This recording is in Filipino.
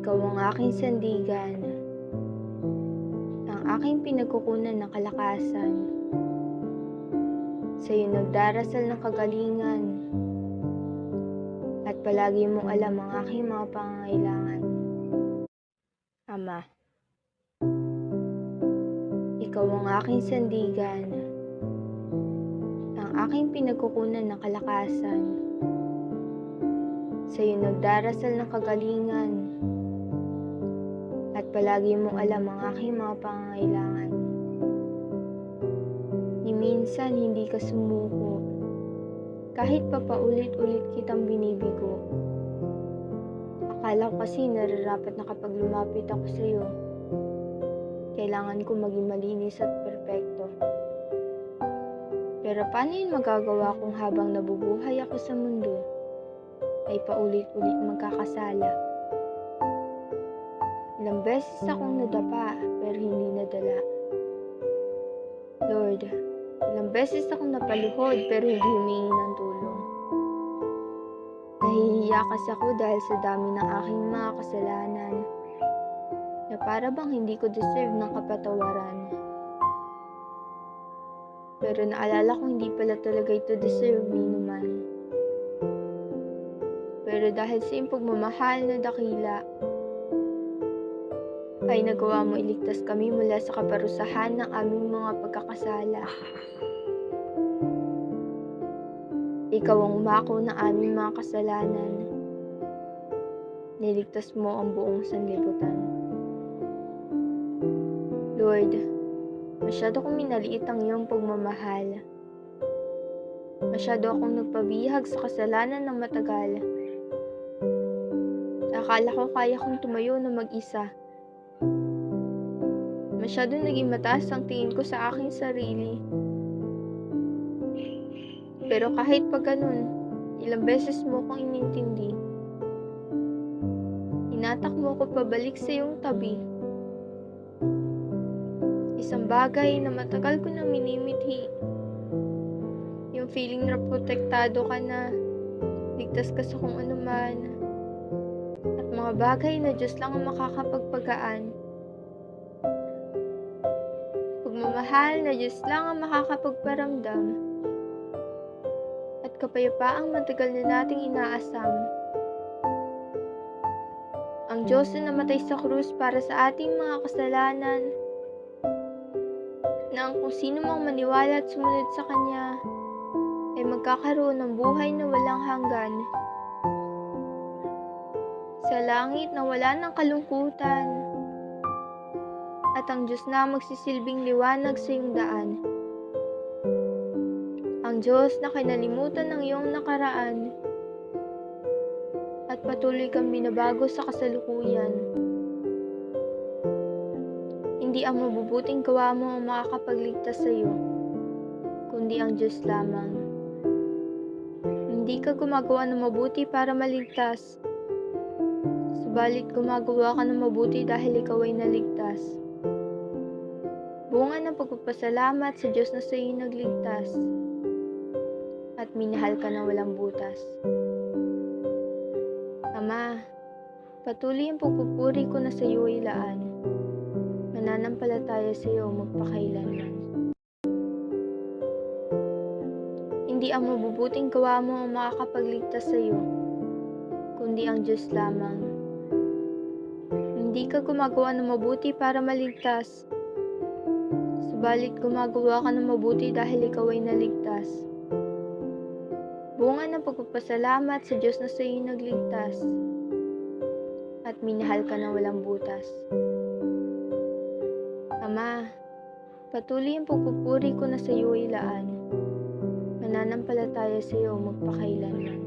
Ikaw ang aking sandigan, ang aking pinagkukunan ng kalakasan. Sa iyo nagdarasal ng kagalingan, at palagi mong alam ang aking mga pangangailangan. Ama, ikaw ang aking sandigan, ang aking pinagkukunan ng kalakasan. Sa iyo nagdarasal ng kagalingan, palagi mong alam ang aking mga pangangailangan. Ni minsan hindi ka sumuko, kahit pa paulit-ulit kitang binibigo. Akala ko kasi nararapat na kapag lumapit ako sa iyo, kailangan ko maging malinis at perpekto. Pero paano yun magagawa kung habang nabubuhay ako sa mundo, ay paulit-ulit magkakasala? Ilang beses akong nadapa pero hindi nadala. Lord, ilang beses akong napaluhod pero hindi humingi ng tulong. Nahihiya kasi ako dahil sa dami ng aking mga kasalanan na para bang hindi ko deserve ng kapatawaran. Pero naalala ko hindi pala talaga ito deserve me naman. Pero dahil sa iyong pagmamahal na dakila, ay nagawa mo iligtas kami mula sa kaparusahan ng aming mga pagkakasala. Ikaw ang umako ng aming mga kasalanan. Niligtas mo ang buong sanlibutan. Lord, masyado kong minaliit ang iyong pagmamahal. Masyado akong nagpabihag sa kasalanan ng matagal. Akala ko kaya kong tumayo na mag-isa. Masyado naging mataas ang tingin ko sa aking sarili. Pero kahit pa ganun, ilang beses mo akong inintindi. Hinatak mo ako pabalik sa iyong tabi. Isang bagay na matagal ko nang minimithi. Yung feeling na protektado ka na, ligtas ka sa kung anuman, at mga bagay na Diyos lang ang makakapagpagaan. Pagmamahal na Diyos lang ang makakapagparamdam at kapayapaang matagal na nating inaasam. Ang Diyos na namatay sa krus para sa ating mga kasalanan na ang kung sino mang maniwala at sumunod sa Kanya ay magkakaroon ng buhay na walang hanggan. Sa langit na wala ng kalungkutan at ang Diyos na magsisilbing liwanag sa iyong daan. Ang Diyos na kinalimutan ng iyong nakaraan at patuloy kang binabago sa kasalukuyan. Hindi ang mabubuting gawa mo ang makakapagligtas sa iyo, kundi ang Diyos lamang. Hindi ka gumagawa ng mabuti para maligtas, subalit gumagawa ka ng mabuti dahil ikaw ay naligtas. Bunga ng pagpapasalamat sa Diyos na sa iyo nagligtas at minahal ka na walang butas. Ama, patuloy ang pagpupuri ko na sa iyo ay laan. Mananampalataya sa iyo magpakailanman. Hindi ang mabubuting gawa mo ang makakapagligtas sa iyo, kundi ang Diyos lamang. Hindi ka gumagawa ng mabuti para maligtas, subalit gumagawa ka ng mabuti dahil ikaw ay naligtas. Bunga ng pagpapasalamat sa Diyos na sa iyo nagligtas at minahal ka na walang butas. Ama, patuloy ang pagpupuri ko na sa iyo ay laan. Mananampalataya sa iyo magpakailanman.